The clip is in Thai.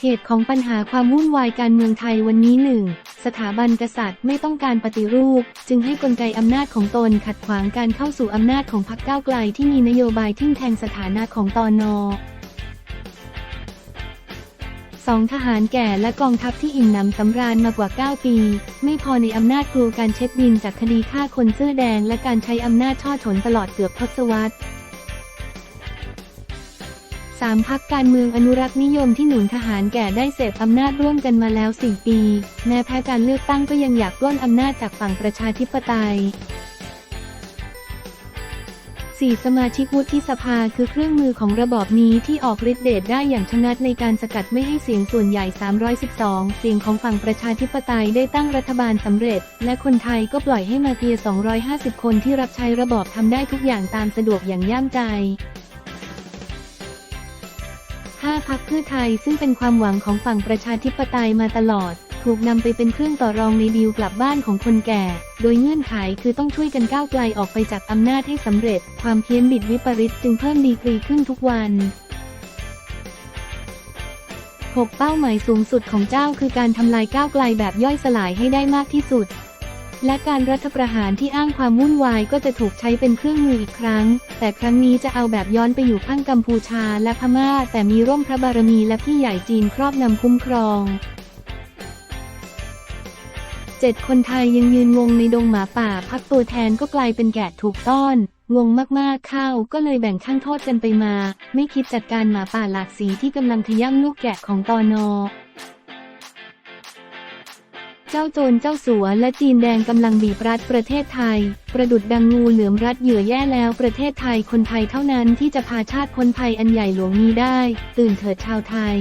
เหตุของปัญหาความวุ่นวายการเมืองไทยวันนี้หนึ่งสถาบันกษัตริย์ไม่ต้องการปฏิรูป จึงให้กลไกอำนาจของตนขัดขวางการเข้าสู่อำนาจของพรรคก้าวไกลที่มีนโยบายทิ่มแทงสถานะของตอนอสองทหารแก่และกองทัพที่อิ่มหนำสำราญมากว่า 9 ปี ไม่พอในอำนาจกลัวการเช็คบินจากคดีฆ่าคนเสื้อแดง และการใช้อำนาจช่อฉนตลอดเกือบทศวรรษ สามพักการเมืองอนุรักษ์นิยมที่หนุนทหารแก่ได้เสพอำนาจร่วมกันมาแล้ว 4 ปี แม้แพ้การเลือกตั้งก็ยังอยากล้นอำนาจจากฝั่งประชาธิปไตยสี่สมาชิกวุฒิสภาคือเครื่องมือของระบอบนี้ที่ออกฤทธิ์เดชได้อย่างชะงัดในการสกัดไม่ให้เสียงส่วนใหญ่ 312 เสียงของฝั่งประชาธิปไตยได้ตั้งรัฐบาลสำเร็จ และคนไทยก็ปล่อยให้มาเฟีย 250 คนที่รับใช้ระบอบทำได้ทุกอย่างตามสะดวกอย่างย่ามใจ 5พักเพื่อไทยซึ่งเป็นความหวังของฝั่งประชาธิปไตยมาตลอด ถูกนำไปเป็นเครื่องต่อรองในดีลกลับบ้านของคนแก่ โดยเงื่อนไขคือต้องช่วยกันก้าวไกลออกไปจากอำนาจให้สำเร็จ ความเพี้ยนบิดวิปริตจึงเพิ่มดีกรีขึ้นทุกวัน 6 เป้าหมายสูงสุดของเจ้าคือการทำลายก้าวไกลแบบย่อยสลายให้ได้มากที่สุด และการรัฐประหารที่อ้างความวุ่นวายก็จะถูกใช้เป็นเครื่องมืออีกครั้ง แต่ครั้งนี้จะเอาแบบย้อนไปอยู่ข้างกัมพูชาและพม่า แต่มีร่มพระบารมีและพี่ใหญ่จีนครอบนำคุ้มครองเจ็ดคนไทยยังยืนงงในดงหมาป่า พักตัวแทนก็กลายเป็นแกะถูกต้อน งงมากๆเข้าก็เลยแบ่งข้างโทษกันไปมา ไม่คิดจัดการหมาป่าหลากสีที่กำลังขย่ำลูกแกะของตอนอ เจ้าโจรเจ้าสัวและจีนแดงกำลังบีบรัดประเทศไทย ประดุดดังงูเหลือมรัดเหยื่อแย่แล้วประเทศไทยคนไทยเท่านั้นที่จะพาชาติพ้นภัยอันใหญ่หลวงนี้ได้ ตื่นเถิดชาวไทย